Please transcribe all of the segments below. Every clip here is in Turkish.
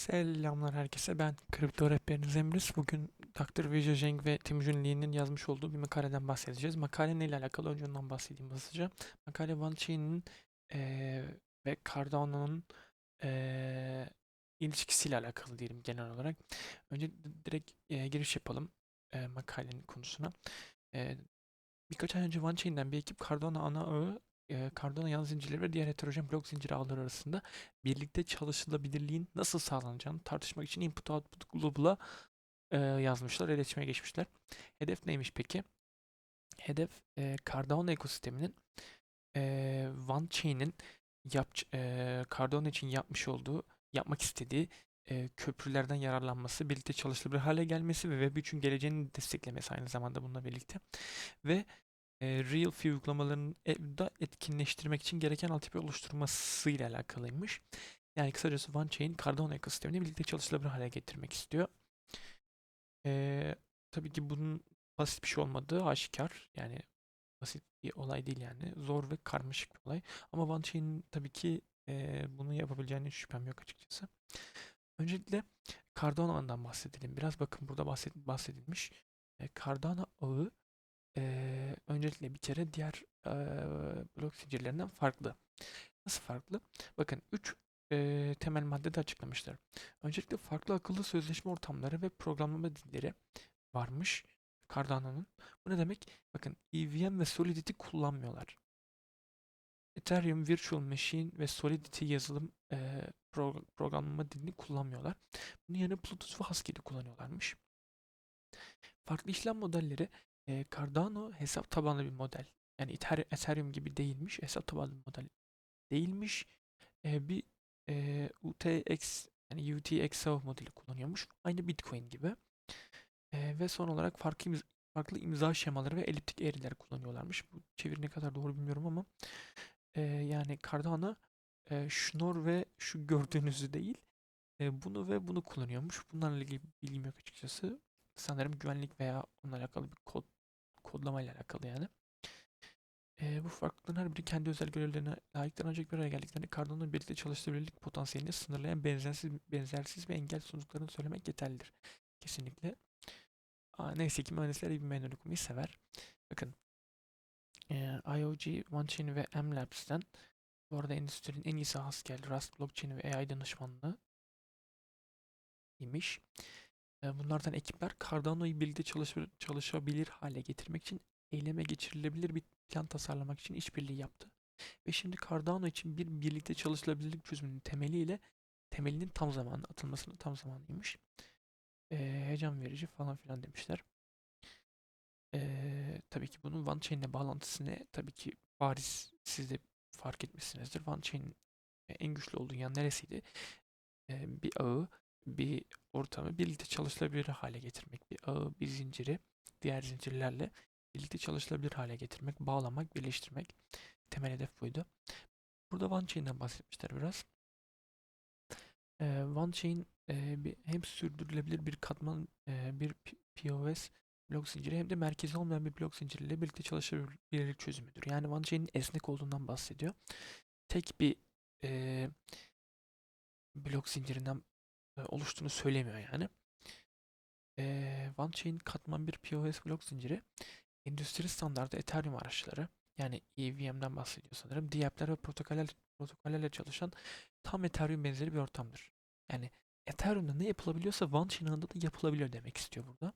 Selamlar herkese. Ben kripto rehberiniz Emrüs. Bugün Dr. Vijay Zheng ve Timjun Lee'nin yazmış olduğu bir makaleden bahsedeceğiz. Makale neyle alakalı? Önce ondan bahsedeyim hızlıca. Makale OneChain'in eee ve Cardano'nun eee ilişkisiyle alakalı diyelim genel olarak. Önce direkt eee, giriş yapalım eee, makalenin konusuna. Eee, birkaç ay önce OneChain'den bir ekip Cardano ana ağı, eee, Cardano yan zincirleri ve diğer heterojen blok zinciri ağları arasında birlikte çalışılabilirliğin nasıl sağlanacağını tartışmak için Input Output Global'a e, yazmışlar, iletişime geçmişler. Hedef neymiş peki? Hedef e, Cardano ekosisteminin e, OneChain'in yap, e, Cardano için yapmış olduğu, yapmak istediği e, köprülerden yararlanması, birlikte çalışılabilir hale gelmesi ve Web3'ün geleceğini desteklemesi aynı zamanda bununla birlikte. Ve e, Real Fee uygulamalarını e, da etkinleştirmek için gereken altyapı oluşturmasıyla alakalıymış. Yani kısacası OneChain Cardano ekosistemini birlikte çalışılabilir hale getirmek istiyor. Ee, tabii ki bunun basit bir şey olmadığı aşikar. Yani basit bir olay değil yani. Zor ve karmaşık bir olay. Ama OneChain'in tabii ki e, bunu yapabileceğine şüphem yok açıkçası. Öncelikle Cardano ağından bahsedelim. Biraz bakın burada bahsedilmiş. E, Cardano ağı e, öncelikle bir kere diğer e, blok zincirlerinden farklı. Nasıl farklı? Bakın 3 temel maddede açıklamışlar. Öncelikle farklı akıllı sözleşme ortamları ve programlama dilleri varmış Cardano'nun. Bu ne demek? Bakın EVM ve Solidity kullanmıyorlar. Ethereum Virtual Machine ve Solidity yazılım e, pro- programlama dilini kullanmıyorlar. Bunun yerine Plutus ve Husky'de kullanıyorlarmış. Farklı işlem modelleri e, Cardano hesap tabanlı bir model. Yani Ether- Ethereum gibi değilmiş. Hesap tabanlı bir model değilmiş. E, bir e, UTX yani UTXO modeli kullanıyormuş. Aynı Bitcoin gibi. E, ve son olarak farklı imza, farklı imza şemaları ve eliptik eğriler kullanıyorlarmış. Bu çeviri ne kadar doğru bilmiyorum ama e, yani Cardano e, Schnorr ve şu gördüğünüzü değil e, bunu ve bunu kullanıyormuş. Bunlarla ilgili bilgim yok açıkçası. Sanırım güvenlik veya onunla alakalı bir kod kodlama ile alakalı yani. Eee, bu farklılıkların her biri kendi özel görevlerine layıklar ancak bir araya geldiklerinde Cardano'nun birlikte çalıştırılabilirlik potansiyelini sınırlayan benzersiz, benzersiz ve engel sonuçlarını söylemek yeterlidir. Kesinlikle. Aa, neyse ki mühendisler bir meydan okumayı sever. Bakın. eee, IOG, OneChain ve MLabs'ten bu arada endüstrinin en iyisi Haskell, Rust blockchain ve AI danışmanlığı imiş. Bunlardan ekipler Cardano'yu birlikte çalışır, çalışabilir hale getirmek için eyleme geçirilebilir bir plan tasarlamak için işbirliği yaptı. Ve şimdi Cardano için bir birlikte çalışılabilirlik çözümünün temeliyle temelinin tam zamanı atılmasının tam zamanıymış. Ee, heyecan verici falan filan demişler. Ee, tabii ki bunun OneChain ile bağlantısı ne? Tabii ki bariz siz de fark etmişsinizdir. OneChain'in en güçlü olduğu yan neresiydi? Ee, bir ağı, bir ortamı birlikte çalışılabilir hale getirmek. Bir ağı, bir zinciri diğer zincirlerle birlikte çalışılabilir hale getirmek, bağlamak, birleştirmek temel hedef buydu. Burada OneChain'den bahsetmişler biraz. Ee, OneChain e, bir, hem sürdürülebilir bir katman, e, bir POS blok zinciri hem de merkezi olmayan bir blok zinciriyle birlikte çalışabilirlik çözümüdür. Yani OneChain'in esnek olduğundan bahsediyor. Tek bir e, blok zincirinden e, oluştuğunu söylemiyor yani. E, OneChain katman bir POS blok zinciri endüstri standardı Ethereum araçları yani EVM'den bahsediyor sanırım. Diap'ler ve protokoller, protokollerle çalışan tam Ethereum benzeri bir ortamdır. Yani Ethereum'da ne yapılabiliyorsa OneChain ağında da yapılabiliyor demek istiyor burada.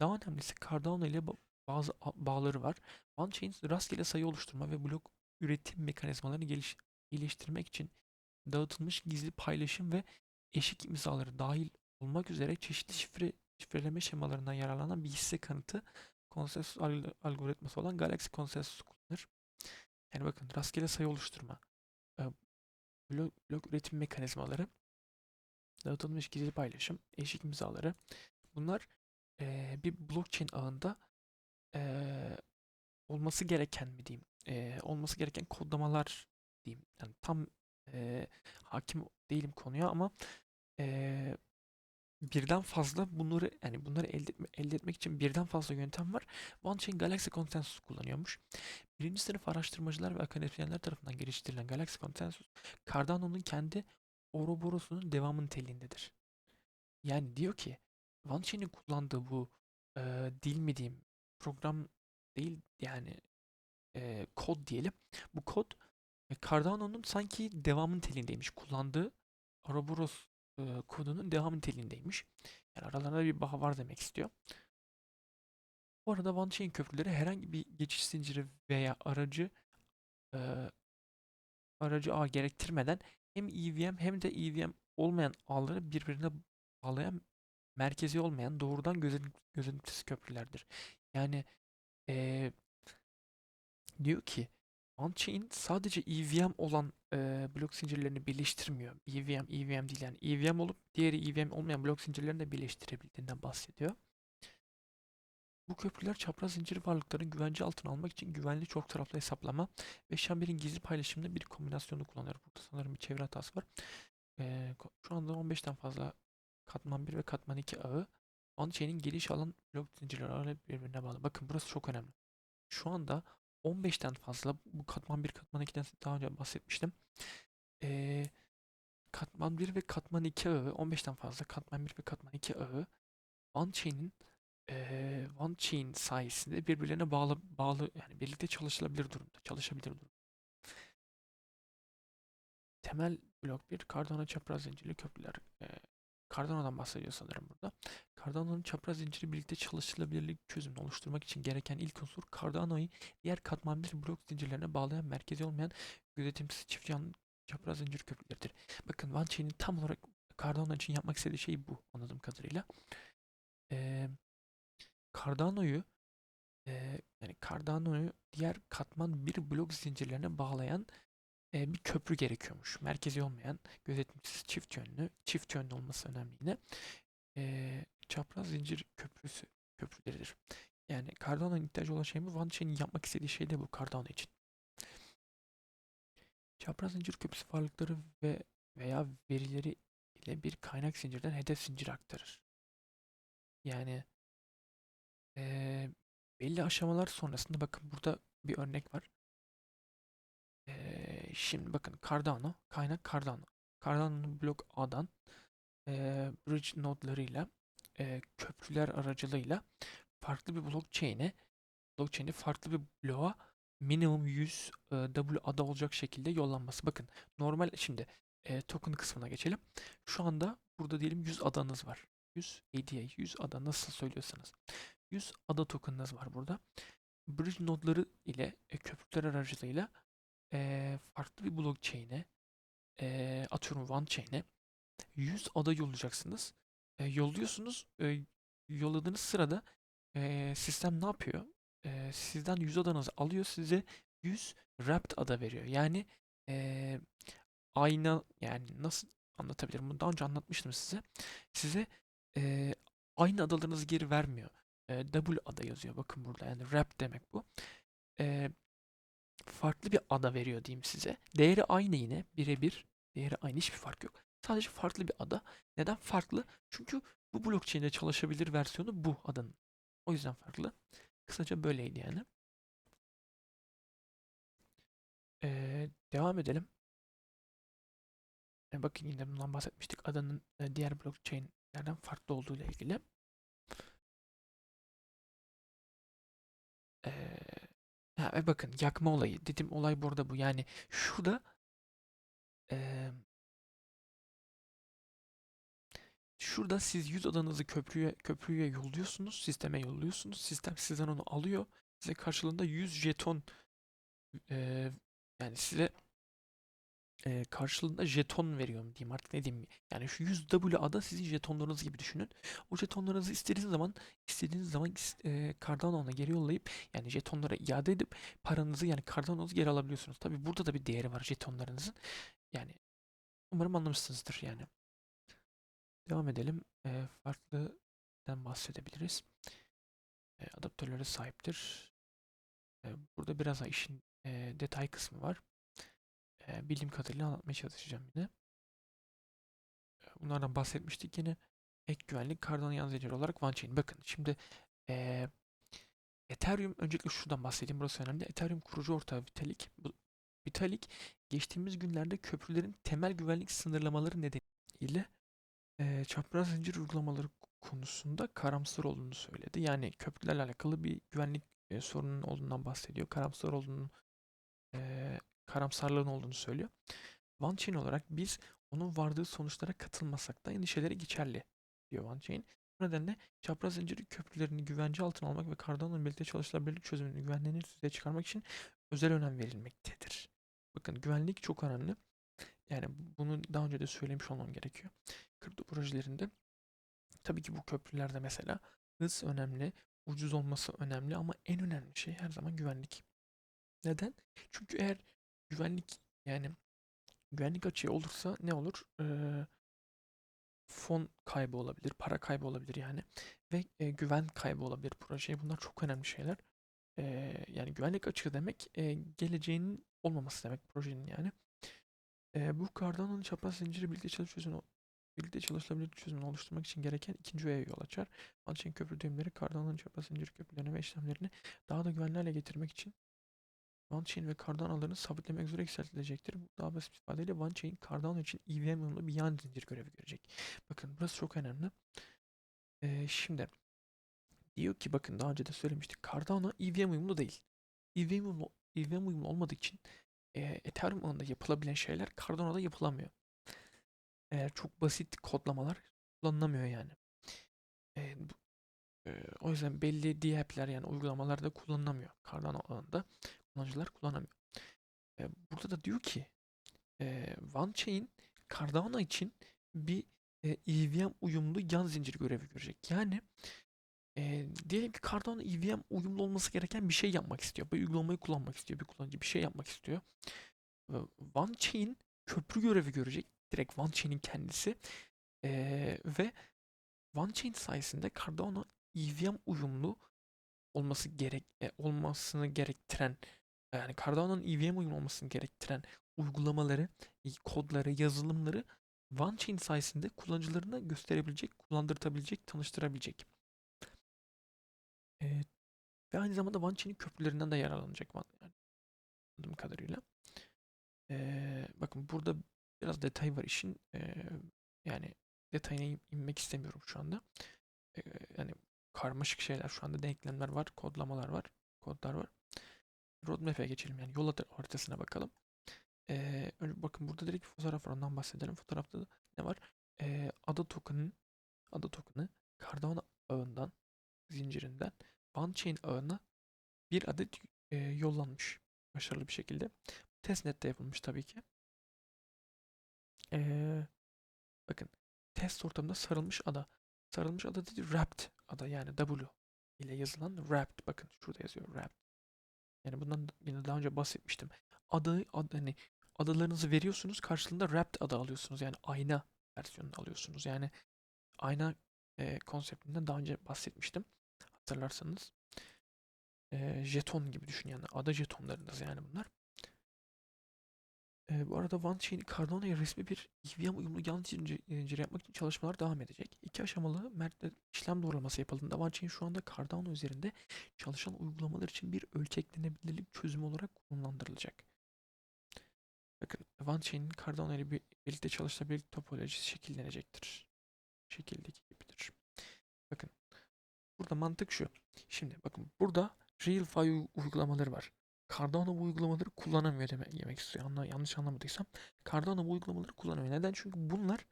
Daha önemlisi Cardano ile ba- bazı bağları var. OneChain rastgele sayı oluşturma ve blok üretim mekanizmalarını geliş geliştirmek için dağıtılmış gizli paylaşım ve eşik imzaları dahil olmak üzere çeşitli şifre şifreleme şemalarından yararlanan bir hisse kanıtı konsensus alg- algoritması olan Galaxy Consensus kullanır. Yani bakın rastgele sayı oluşturma, e, blok, blok üretim mekanizmaları, dağıtılmış gizli paylaşım, eşik imzaları. Bunlar e, bir blockchain ağında e, olması gereken mi diyeyim, e, olması gereken kodlamalar diyeyim. Yani tam e, hakim değilim konuya ama e, birden fazla bunları yani bunları elde, etme- elde etmek için birden fazla yöntem var. OneChain Galaxy Consensus kullanıyormuş. Birinci sınıf araştırmacılar ve akademisyenler tarafından geliştirilen Galaxy Consensus, Cardano'nun kendi Ouroboros,'un devamı niteliğindedir. Yani diyor ki OneChain'in kullandığı bu e, dil mi diyeyim program değil yani e, kod diyelim. Bu kod Cardano'nun sanki devamı niteliğindeymiş. Kullandığı Ouroboros e, kodunun devamı niteliğindeymiş. Yani aralarında bir bağ var demek istiyor. Bu arada OneChain köprüleri herhangi bir geçiş zinciri veya aracı e, aracı ağ gerektirmeden hem EVM hem de EVM olmayan ağları birbirine bağlayan merkezi olmayan doğrudan gözüntüsüz köprülerdir. Yani eee, diyor ki on-chain sadece EVM olan eee, blok zincirlerini birleştirmiyor. EVM, EVM değil yani EVM olup diğeri EVM olmayan blok zincirlerini de birleştirebildiğinden bahsediyor. Bu köprüler çapraz zincir varlıklarını güvence altına almak için güvenli çok taraflı hesaplama ve şamberin gizli paylaşımında bir kombinasyonu kullanıyor. Burada sanırım bir çevre hatası var. Ko- şu anda 15'ten fazla katman 1 ve katman 2 ağı on-chain'in geliş alan blok zincirleri birbirine bağlı. Bakın burası çok önemli. Şu anda 15'ten fazla bu katman 1 katman 2'den daha önce bahsetmiştim. Eee, katman 1 ve katman 2 ağı 15'ten fazla katman 1 ve katman 2 ağı on-chain'in eee on-chain sayesinde birbirlerine bağlı bağlı yani birlikte çalışılabilir durumda, çalışabilir durumda. Temel blok 1 Cardano çapraz zincirli köprüler. Eee Cardano'dan bahsediyor sanırım burada. Cardano'nun çapraz zinciri birlikte çalışılabilirlik çözümünü oluşturmak için gereken ilk unsur Cardano'yu diğer katman bir blok zincirlerine bağlayan merkezi olmayan gözetimsiz çift yan çapraz zincir köprüleridir. Bakın OneChain'in tam olarak Cardano için yapmak istediği şey bu anladığım kadarıyla. Eee Cardano'yu eee, yani Cardano'yu diğer katman bir blok zincirlerine bağlayan eee, bir köprü gerekiyormuş. Merkezi olmayan, gözetimsiz çift yönlü, çift yönlü olması önemli yine. Eee, çapraz zincir köprüsü köprüleridir. Yani Cardano'nun ihtiyacı olan şey bu. OneChain'in yapmak istediği şey de bu Cardano için. Çapraz zincir köprüsü varlıkları ve veya verileri ile bir kaynak zincirden hedef zincire aktarır. Yani eee, belli aşamalar sonrasında bakın burada bir örnek var. Eee, şimdi bakın Cardano, kaynak Cardano. Cardano'nun blok A'dan eee, bridge nodlarıyla eee, köprüler aracılığıyla farklı bir blockchain'e blockchain'e farklı bir bloğa minimum 100 eee, W ada olacak şekilde yollanması. Bakın normal şimdi eee, token kısmına geçelim. Şu anda burada diyelim 100 adanız var. 100 ADA, 100 ada nasıl söylüyorsanız. 100 ada token'ınız var burada. Bridge nodları ile e, köprüler aracılığıyla eee, farklı bir blockchain'e eee atıyorum OneChain'e 100 ada yollayacaksınız. E, yolluyorsunuz. E, yolladığınız sırada e, sistem ne yapıyor? E, sizden 100 adanızı alıyor size 100 wrapped ada veriyor. Yani e, ayna yani nasıl anlatabilirim? Bunu daha önce anlatmıştım size. Size e, aynı adalarınızı geri vermiyor. E, double ada yazıyor. Bakın burada yani wrap demek bu. E, farklı bir ada veriyor diyeyim size. Değeri aynı yine birebir. Değeri aynı hiçbir fark yok. Sadece farklı bir ada. Neden farklı? Çünkü bu blockchain'de çalışabilir versiyonu bu adanın. O yüzden farklı. Kısaca böyleydi yani. Ee, devam edelim. E, bakın yine bundan bahsetmiştik. Adanın e, diğer blockchain'lerden farklı olduğu ile ilgili. Ha, ve bakın yakma olayı. Dediğim olay burada bu. Yani şurada eee Şurada siz 100 adanızı köprüye köprüye yolluyorsunuz, sisteme yolluyorsunuz. Sistem sizden onu alıyor. Size karşılığında 100 jeton eee, yani size eee, karşılığında jeton veriyorum diyeyim artık ne diyeyim. Yani şu 100 W ada sizin jetonlarınız gibi düşünün. O jetonlarınızı istediğiniz zaman istediğiniz zaman eee Cardano'na geri yollayıp yani jetonlara iade edip paranızı yani Cardano'nuzu geri alabiliyorsunuz. Tabi burada da bir değeri var jetonlarınızın. Yani umarım anlamışsınızdır yani. Devam edelim. Eee farklıdan bahsedebiliriz. Eee, adaptörlere sahiptir. Eee, burada biraz daha işin eee, detay kısmı var. Eee, bildiğim kadarıyla anlatmaya çalışacağım yine. Bunlardan bahsetmiştik yine. Ek güvenlik Cardano yan zinciri olarak OneChain. Bakın şimdi eee, Ethereum öncelikle şuradan bahsedeyim. Burası önemli. Ethereum kurucu ortağı Vitalik. Bu, Vitalik geçtiğimiz günlerde köprülerin temel güvenlik sınırlamaları nedeniyle eee, çapraz zincir uygulamaları konusunda karamsar olduğunu söyledi. Yani köprülerle alakalı bir güvenlik e, sorunun olduğundan bahsediyor. Karamsar olduğunu, eee, karamsarlığın olduğunu söylüyor. Van Chain olarak biz onun vardığı sonuçlara katılmasak da endişeleri geçerli diyor Van Chain. Bu nedenle çapraz zincir köprülerini güvence altına almak ve Cardano'nun birlikte çalışılabilirlik çözümünü güvenliğini üst düzeye çıkarmak için özel önem verilmektedir. Bakın güvenlik çok önemli. Yani bunu daha önce de söylemiş olmam gerekiyor. Kripto projelerinde tabii ki bu köprülerde mesela hız önemli, ucuz olması önemli ama en önemli şey her zaman güvenlik. Neden? Çünkü eğer güvenlik yani güvenlik açığı olursa ne olur? Ee, fon kaybı olabilir, para kaybı olabilir yani ve e, güven kaybı olabilir projeye. Bunlar çok önemli şeyler. Ee, yani güvenlik açığı demek e, geleceğinin olmaması demek projenin yani. Ee, bu Cardano'nun çapraz zinciri birlikte çözümünü birlikte çalışılabilir çözümünü oluşturmak için gereken ikinci öğeye yol açar. Blockchain köprü düğümleri Cardano'nun çapraz zincir köprülerini ve işlemlerini daha da güvenli hale getirmek için OneChain ve Cardano'ların sabitlemek üzere yükseltilecektir. Bu daha basit ifadeyle OneChain Cardano için EVM uyumlu bir yan zincir görevi görecek. Bakın burası çok önemli. Ee, şimdi diyor ki bakın daha önce de söylemiştik. Cardano EVM uyumlu değil. EVM uyumlu, EVM uyumlu olmadığı için e, Ethereum ağında yapılabilen şeyler Cardano'da yapılamıyor. Eğer çok basit kodlamalar kullanılamıyor yani. E, bu- e, o yüzden belli DApp'ler yani uygulamalarda kullanılamıyor. Cardano ağında kullanıcılar kullanamıyor. E, burada da diyor ki e, OneChain Cardano için bir e, EVM uyumlu yan zincir görevi görecek. Yani e, diyelim ki Cardano EVM uyumlu olması gereken bir şey yapmak istiyor. Bir uygulamayı kullanmak istiyor. Bir kullanıcı bir şey yapmak istiyor. E, OneChain köprü görevi görecek. Direkt OneChain'in kendisi. E, ve OneChain sayesinde Cardano EVM uyumlu olması gerek e, olmasını gerektiren yani Cardano'nun EVM uyumlu olmasını gerektiren uygulamaları, e, kodları, yazılımları OneChain sayesinde kullanıcılarına gösterebilecek, kullandırtabilecek, tanıştırabilecek. E, ve aynı zamanda OneChain'in köprülerinden de yararlanacak yani anladığım kadarıyla. E, bakın burada biraz detay var işin. E, yani detayına in- inmek istemiyorum şu anda. E, yani karmaşık şeyler şu anda denklemler var, kodlamalar var, kodlar var. Roadmap'e geçelim yani yol harita- haritasına bakalım. Ee, önce bakın burada direkt bir fotoğraf var ondan bahsedelim. Fotoğrafta ne var? Ee, ada token'ın ada token'ı Cardano ağından zincirinden OneChain ağına bir adet e, yollanmış başarılı bir şekilde. Testnet'te yapılmış tabii ki. Ee, bakın test ortamında sarılmış ada. Sarılmış ada dedi wrapped ada yani W ile yazılan wrapped. Bakın şurada yazıyor wrapped. Yani bundan da- yine daha önce bahsetmiştim. Adı, adı hani adalarınızı veriyorsunuz karşılığında wrapped adı alıyorsunuz. Yani ayna versiyonunu alıyorsunuz. Yani ayna e, konseptinden daha önce bahsetmiştim. Hatırlarsanız. E, jeton gibi düşün yani. Ada jetonlarınız yani bunlar. E, bu arada OneChain Cardano'ya resmi bir EVM uyumlu yan zincir, zincir yapmak için çalışmalar devam edecek. İki aşamalı merkez işlem doğrulaması yapıldığında OneChain şu anda Cardano üzerinde çalışan uygulamalar için bir ölçeklenebilirlik çözümü olarak konumlandırılacak. Bakın OneChain'in Cardano ile bir- birlikte çalışabilecek topolojisi şekillenecektir. Şekildeki gibidir. Bakın burada mantık şu. Şimdi bakın burada RealFi uy- uygulamaları var. Cardano bu uygulamaları kullanamıyor demek yemek istiyor. Anla, yanlış anlamadıysam. Cardano bu uygulamaları kullanamıyor. Neden? Çünkü bunlar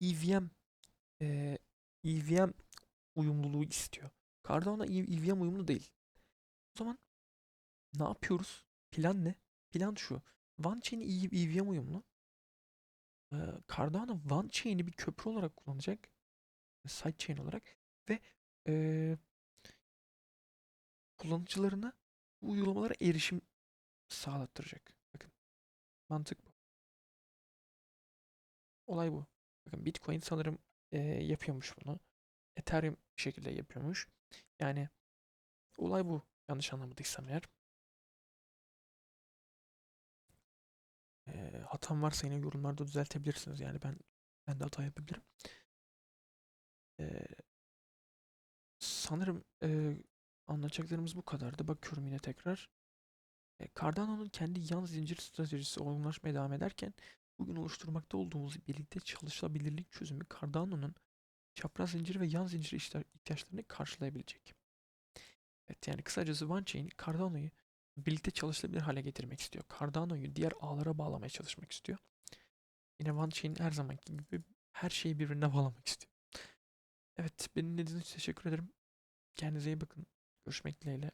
EVM eee, EVM uyumluluğu istiyor. Cardano E- EVM uyumlu değil. O zaman ne yapıyoruz? Plan ne? Plan şu. OneChain E- EVM uyumlu. Ee, Cardano OneChain'i bir köprü olarak kullanacak. Sidechain olarak ve ee, kullanıcılarına bu uygulamalara erişim sağlattıracak. Bakın mantık bu. Olay bu. Bakın Bitcoin sanırım ee, yapıyormuş bunu. Ethereum bir şekilde yapıyormuş. Yani olay bu. Yanlış anlamadıysam eğer. Ee, hatam varsa yine yorumlarda düzeltebilirsiniz. Yani ben ben de hata yapabilirim. Ee, sanırım ee, anlatacaklarımız bu kadardı. Bakıyorum yine tekrar. E, Cardano'nun kendi yan zincir stratejisi olgunlaşmaya devam ederken bugün oluşturmakta olduğumuz birlikte çalışılabilirlik çözümü Cardano'nun çapraz zincir ve yan zincir ihtiyaçlarını karşılayabilecek. Evet yani kısacası OneChain Cardano'yu birlikte çalışılabilir hale getirmek istiyor. Cardano'yu diğer ağlara bağlamaya çalışmak istiyor. Yine OneChain her zamanki gibi her şeyi birbirine bağlamak istiyor. Evet, beni dinlediğiniz için teşekkür ederim. Kendinize iyi bakın. Görüşmek dileğiyle.